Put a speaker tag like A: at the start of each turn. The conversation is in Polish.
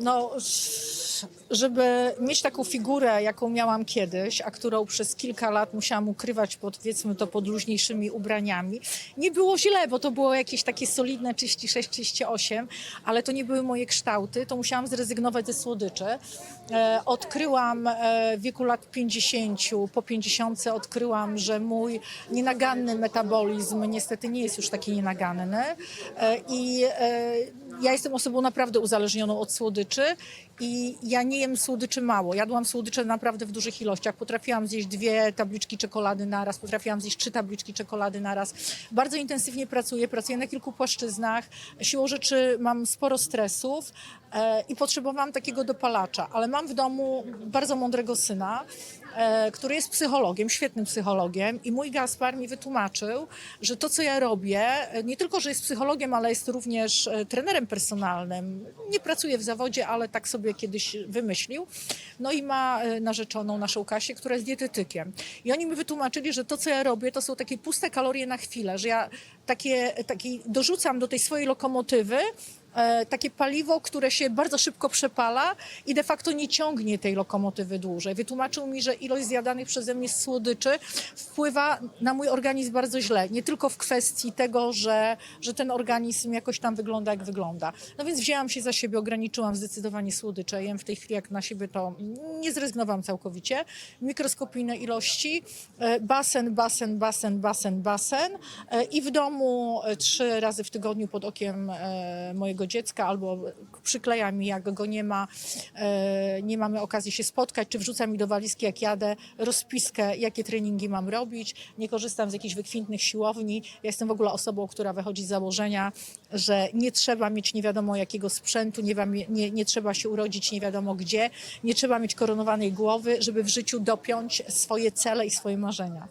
A: No, żeby mieć taką figurę, jaką miałam kiedyś, a którą przez kilka lat musiałam ukrywać pod, powiedzmy to, pod luźniejszymi ubraniami, nie było źle, bo to było jakieś takie solidne 36-38, ale to nie były moje kształty, to musiałam zrezygnować ze słodyczy. E, odkryłam e, w wieku lat 50, po 50 odkryłam, że mój nienaganny metabolizm niestety nie jest już taki nienaganny e, i ja jestem osobą naprawdę uzależnioną od słodyczy i ja nie jem słodyczy mało. Jadłam słodycze naprawdę w dużych ilościach. Potrafiłam zjeść dwie tabliczki czekolady naraz, potrafiłam zjeść trzy tabliczki czekolady naraz. Bardzo intensywnie pracuję, pracuję na kilku płaszczyznach. Siłą rzeczy mam sporo stresów e, i potrzebowałam takiego dopalacza, ale mam w domu bardzo mądrego syna, który jest psychologiem, świetnym psychologiem i mój Gaspar mi wytłumaczył, że to, co ja robię, e, nie tylko, że jest psychologiem, ale jest również e, trenerem personalnym. Nie pracuje w zawodzie, ale tak sobie kiedyś wymyślił. No i ma e, narzeczoną naszą Kasię, która jest dietetykiem. I oni mi wytłumaczyli, że to, co ja robię, to są takie puste kalorie na chwilę, że ja takie, takie dorzucam do tej swojej lokomotywy e, takie paliwo, które się bardzo szybko przepala i de facto nie ciągnie tej lokomotywy dłużej. Wytłumaczył mi, że ilość zjadanych przeze mnie słodyczy wpływa na mój organizm bardzo źle. Nie tylko w kwestii tego, że, że ten organizm jakoś tam wygląda jak wygląda. No więc wzięłam się za siebie, ograniczyłam zdecydowanie słodycze. Jem w tej chwili jak na siebie to nie zrezygnowałam całkowicie. Mikroskopijne ilości, e, basen, basen, basen, basen, basen e, i w domu e, trzy razy w tygodniu pod okiem e, mojego dziecka albo przykleja mi, jak go nie ma, e, nie mamy okazji się spotkać, czy wrzuca mi do walizki, jak jadę, rozpiskę, jakie treningi mam robić. Nie korzystam z jakichś wykwintnych siłowni. Ja jestem w ogóle osobą, która wychodzi z założenia, że nie trzeba mieć nie wiadomo jakiego sprzętu, nie, nie, nie trzeba się urodzić nie wiadomo gdzie, nie trzeba mieć koronowanej głowy, żeby w życiu dopiąć swoje cele i swoje marzenia.